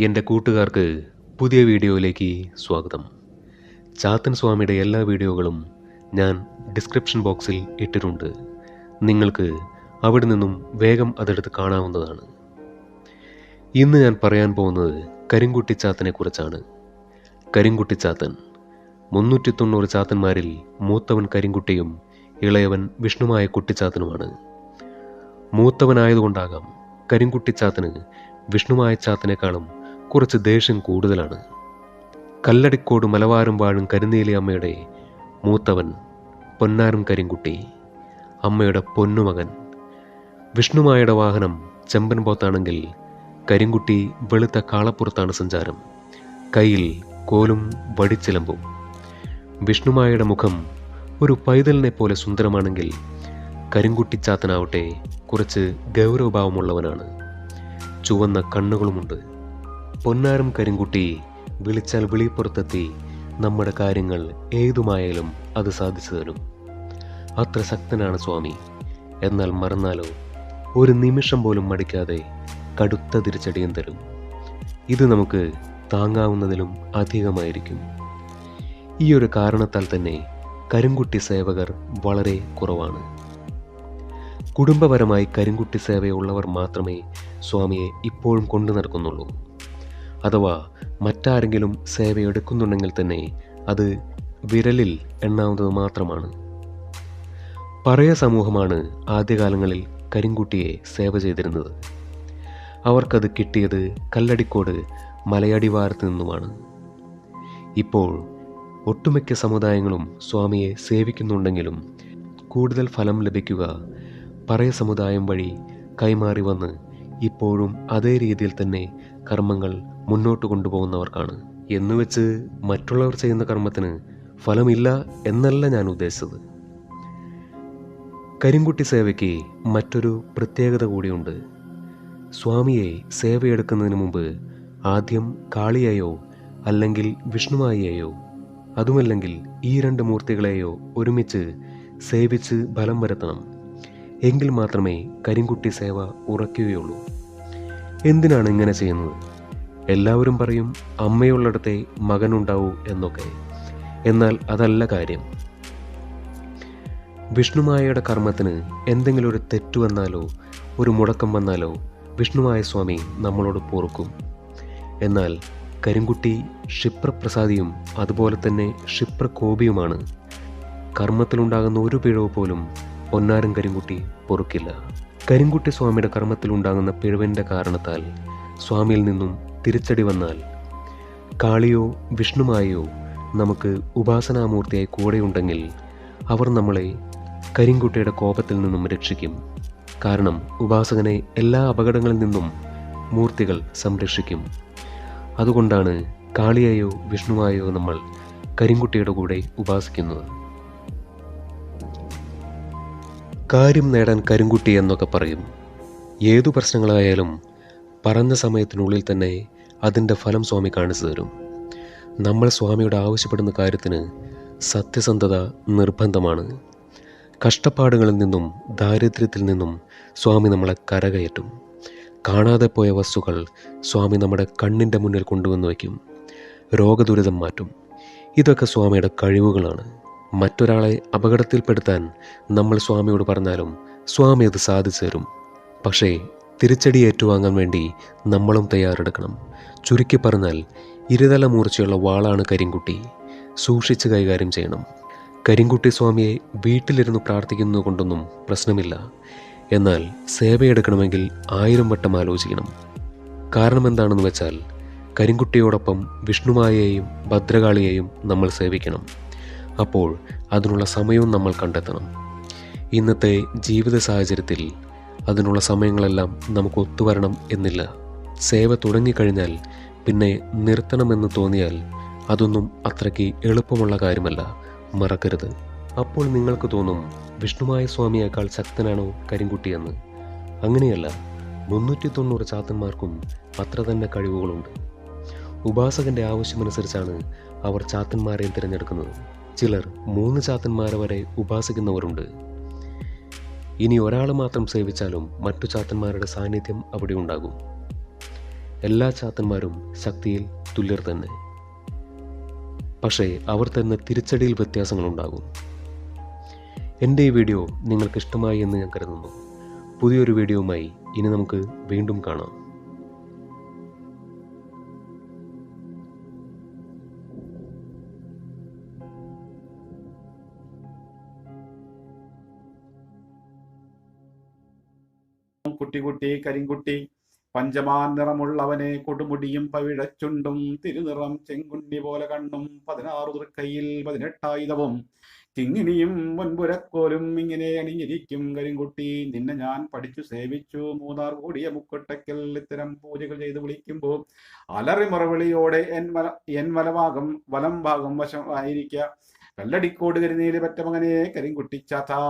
എന്റെ കൂട്ടുകാർക്ക് പുതിയ വീഡിയോയിലേക്ക് സ്വാഗതം. ചാത്തൻ സ്വാമിയുടെ എല്ലാ വീഡിയോകളും ഞാൻ ഡിസ്ക്രിപ്ഷൻ ബോക്സിൽ ഇട്ടിട്ടുണ്ട്. നിങ്ങൾക്ക് അവിടെ നിന്നും വേഗം അതെടുത്ത് കാണാവുന്നതാണ്. ഇന്ന് ഞാൻ പറയാൻ പോകുന്നത് കരിങ്കുട്ടി ചാത്തനെ കുറിച്ചാണ്. കരിങ്കുട്ടി ചാത്തൻ. മുന്നൂറ്റി തൊണ്ണൂറ് ചാത്തന്മാരിൽ മൂത്തവൻ കരിങ്കുട്ടിയും ഇളയവൻ വിഷ്ണുമായ കുട്ടിച്ചാത്തനുമാണ് മൂത്തവനായതുകൊണ്ടാകാം കരിങ്കുട്ടിച്ചാത്തന് വിഷ്ണുമായ ചാത്തനേക്കാളും കുറച്ച് ദേഷ്യം കൂടുതലാണ്. കല്ലടിക്കോട് മലവാരും വാഴും കരുനീലി അമ്മയുടെ മൂത്തവൻ പൊന്നാരം കരിങ്കുട്ടി അമ്മയുടെ പൊന്നുമകൻ വിഷ്ണുമായുടെ വാഹനം ചെമ്പൻ പോത്താണെങ്കിൽ കരിങ്കുട്ടി വെളുത്ത കാളപ്പുറത്താണ് സഞ്ചാരം. കയ്യിൽ കോലും വടിച്ചിലമ്പും. വിഷ്ണുമായയുടെ മുഖം ഒരു പൈതലിനെ പോലെ സുന്ദരമാണെങ്കിൽ കരിങ്കുട്ടിച്ചാത്തനാവട്ടെ കുറച്ച് ഗൗരവഭാവമുള്ളവനാണ്. ചുവന്ന കണ്ണുകളുമുണ്ട്. പൊന്നാരം കരിങ്കുട്ടി വിളിച്ചാൽ വിളിപ്പുറത്തെത്തി നമ്മുടെ കാര്യങ്ങൾ ഏതുമായാലും അത് സാധിച്ചു തരും. അത്ര ശക്തനാണ് സ്വാമി. എന്നാൽ മറന്നാലോ? ഒരു നിമിഷം പോലും മടിക്കാതെ കടുത്ത തിരിച്ചടിയും തരും. ഇത് നമുക്ക് താങ്ങാവുന്നതിലും അധികമായിരിക്കും. ഈ ഒരു കാരണത്താൽ തന്നെ കരിങ്കുട്ടി സേവകർ വളരെ കുറവാണ്. കുടുംബപരമായി കരിങ്കുട്ടി സേവയുള്ളവർ മാത്രമേ സ്വാമിയെ ഇപ്പോഴും കൊണ്ടു നടക്കുന്നുള്ളൂ. അഥവാ മറ്റാരെങ്കിലും സേവയെടുക്കുന്നുണ്ടെങ്കിൽ തന്നെ അത് വിരലിൽ എണ്ണാവുന്നത് മാത്രമാണ്. പറയ സമൂഹമാണ് ആദ്യകാലങ്ങളിൽ കരിങ്കുട്ടിയെ സേവ ചെയ്തിരുന്നത്. അവർക്കത് കിട്ടിയത് കല്ലടിക്കോട് മലയടിവാരത്ത് നിന്നുമാണ്. ഇപ്പോൾ ഒട്ടുമിക്ക സമുദായങ്ങളും സ്വാമിയെ സേവിക്കുന്നുണ്ടെങ്കിലും കൂടുതൽ ഫലം ലഭിക്കുക പറയ സമുദായം വഴി കൈമാറി വന്ന് ഇപ്പോഴും അതേ രീതിയിൽ തന്നെ കർമ്മങ്ങൾ മുന്നോട്ട് കൊണ്ടുപോകുന്നവർക്കാണ്. എന്നുവെച്ച് മറ്റുള്ളവർ ചെയ്യുന്ന കർമ്മത്തിന് ഫലമില്ല എന്നല്ല ഞാൻ ഉദ്ദേശിച്ചത്. കരിങ്കുട്ടി സേവയ്ക്ക് മറ്റൊരു പ്രത്യേകത കൂടിയുണ്ട്. സ്വാമിയെ സേവയെടുക്കുന്നതിന് മുമ്പ് ആദ്യം കാളിയെയോ അല്ലെങ്കിൽ വിഷ്ണുവായിയെയോ അതുമല്ലെങ്കിൽ ഈ രണ്ട് മൂർത്തികളെയോ ഒരുമിച്ച് സേവിച്ച് ഫലം വരുത്തണം. എങ്കിൽ മാത്രമേ കരിങ്കുട്ടി സേവ ഉറയ്ക്കുകയുള്ളൂ. എന്തിനാണ് ഇങ്ങനെ ചെയ്യുന്നത്? എല്ലാവരും പറയും അമ്മയുള്ളിടത്തെ മകനുണ്ടാവൂ എന്നൊക്കെ. എന്നാൽ അതല്ല കാര്യം. വിഷ്ണുമായയുടെ കർമ്മത്തിന് എന്തെങ്കിലും ഒരു തെറ്റു വന്നാലോ ഒരു മുടക്കം വന്നാലോ വിഷ്ണുമായ സ്വാമി നമ്മളോട് പൊറുക്കും. എന്നാൽ കരിങ്കുട്ടി ക്ഷിപ്രപ്രസാദിയും അതുപോലെ തന്നെ ക്ഷിപ്രകോപിയുമാണ്. കർമ്മത്തിലുണ്ടാകുന്ന ഒരു പിഴവ് പോലും പൊന്നാരം കരിങ്കുട്ടി പൊറുക്കില്ല. കരിങ്കുട്ടി സ്വാമിയുടെ കർമ്മത്തിലുണ്ടാകുന്ന പിഴവിന്റെ കാരണത്താൽ സ്വാമിയിൽ നിന്നും തിരിച്ചടി വന്നാൽ കാളിയോ വിഷ്ണുമായോ നമുക്ക് ഉപാസനാമൂർത്തിയായി കൂടെയുണ്ടെങ്കിൽ അവർ നമ്മളെ കരിങ്കുട്ടിയുടെ കോപത്തിൽ നിന്നും രക്ഷിക്കും. കാരണം ഉപാസകനെ എല്ലാ അപകടങ്ങളിൽ നിന്നും മൂർത്തികൾ സംരക്ഷിക്കും. അതുകൊണ്ടാണ് കാളിയായോ വിഷ്ണുവായോ നമ്മൾ കരിങ്കുട്ടിയുടെ കൂടെ ഉപാസിക്കുന്നത്. കാര്യം നേടാൻ കരിങ്കുട്ടി എന്നൊക്കെ പറയും. ഏതു പ്രശ്നങ്ങളായാലും പറഞ്ഞ സമയത്തിനുള്ളിൽ തന്നെ അതിന്റെ ഫലം സ്വാമി കാണിച്ചു തരും. നമ്മൾ സ്വാമിയോട് ആവശ്യപ്പെടുന്ന കാര്യത്തിന് സത്യസന്ധത നിർബന്ധമാണ്. കഷ്ടപ്പാടുകളിൽ നിന്നും ദാരിദ്ര്യത്തിൽ നിന്നും സ്വാമി നമ്മളെ കരകയറ്റും. കാണാതെ പോയ വസ്തുക്കൾ സ്വാമി നമ്മുടെ കണ്ണിന്റെ മുന്നിൽ കൊണ്ടുവന്ന് വയ്ക്കും. രോഗദുരിതം മാറ്റും. ഇതൊക്കെ സ്വാമിയുടെ കഴിവുകളാണ്. മറ്റൊരാളെ അപകടത്തിൽപ്പെടുത്താൻ നമ്മൾ സ്വാമിയോട് പറഞ്ഞാലും സ്വാമി അത് സാധിച്ചു തരും. പക്ഷേ തിരിച്ചടി ഏറ്റുവാങ്ങാൻ വേണ്ടി നമ്മളും തയ്യാറെടുക്കണം. ചുരുക്കി പറഞ്ഞാൽ ഇരുതല മൂർച്ചയുള്ള വാളാണ് കരിങ്കുട്ടി. സൂക്ഷിച്ച് കൈകാര്യം ചെയ്യണം. കരിങ്കുട്ടി സ്വാമിയെ വീട്ടിലിരുന്ന് പ്രാർത്ഥിക്കുന്നത് കൊണ്ടൊന്നും പ്രശ്നമില്ല. എന്നാൽ സേവയെടുക്കണമെങ്കിൽ ആയിരം വട്ടം ആലോചിക്കണം. കാരണം എന്താണെന്ന് വെച്ചാൽ കരിങ്കുട്ടിയോടൊപ്പം വിഷ്ണുമായെയും ഭദ്രകാളിയെയും നമ്മൾ സേവിക്കണം. അപ്പോൾ അതിനുള്ള സമയവും നമ്മൾ കണ്ടെത്തണം. ഇന്നത്തെ ജീവിത സാഹചര്യത്തിൽ അതിനുള്ള സമയങ്ങളെല്ലാം നമുക്ക് ഒത്തുവരണം എന്നില്ല. സേവ തുടങ്ങിക്കഴിഞ്ഞാൽ പിന്നെ നിർത്തണമെന്ന് തോന്നിയാൽ അതൊന്നും അത്രയ്ക്ക് എളുപ്പമുള്ള കാര്യമല്ല. മറക്കരുത്. അപ്പോൾ നിങ്ങൾക്ക് തോന്നും വിഷ്ണുമായ സ്വാമിയേക്കാൾ ശക്തനാണോ കരിങ്കുട്ടിയെന്ന് അങ്ങനെയല്ല മുന്നൂറ്റി തൊണ്ണൂറ് ചാത്തന്മാർക്കും അത്ര തന്നെ കഴിവുകളുണ്ട്. ഉപാസകന്റെ ആവശ്യമനുസരിച്ചാണ് അവർ ചാത്തന്മാരെ തിരഞ്ഞെടുക്കുന്നത്. ചിലർ മൂന്ന് ചാത്തന്മാരെ വരെ ഉപാസിക്കുന്നവരുണ്ട്. ഇനി ഒരാൾ മാത്രം സേവിച്ചാലും മറ്റു ചാത്തന്മാരുടെ സാന്നിധ്യം അവിടെ ഉണ്ടാകും. എല്ലാ ചാത്തന്മാരും ശക്തിയിൽ തുല്യർ തന്നെ. പക്ഷേ അവർ തന്നെ തിരിച്ചടിയിൽ വ്യത്യാസങ്ങളുണ്ടാകും. എന്റെ ഈ വീഡിയോ നിങ്ങൾക്ക് ഇഷ്ടമായി എന്ന് ഞാൻ കരുതുന്നു. പുതിയൊരു വീഡിയോയുമായി ഇനി നമുക്ക് വീണ്ടും കാണാം. കുട്ടി കുട്ടി കരിങ്കുട്ടി. പഞ്ചമാൻ നിറമുള്ളവനെ കൊടുമുടിയും പവിഴച്ചുണ്ടും തിരുനിറം ചെങ്കുണ്ടി പോലെ കണ്ണും പതിനാറു തൃക്കൈയിൽ പതിനെട്ടായുധവും. കിങ്ങിണിയും മുൻപുരക്കോലും ഇങ്ങനെ അണിഞ്ഞിരിക്കും കരിങ്കുട്ടി. നിന്നെ ഞാൻ പഠിച്ചു സേവിച്ചു. മൂന്നാർ കൂടിയ മുക്കൊട്ടയ്ക്കൽ ഇത്തരം പൂജകൾ ചെയ്ത് വിളിക്കുമ്പോൾ അലറി എൻ വല എൻ വലഭാഗം വലം ഭാഗം വശമായിരിക്കുക കല്ലടിക്കോട് കരുനീര് പറ്റമങ്ങനെ മകനെ കരിങ്കുട്ടിച്ചാത്താ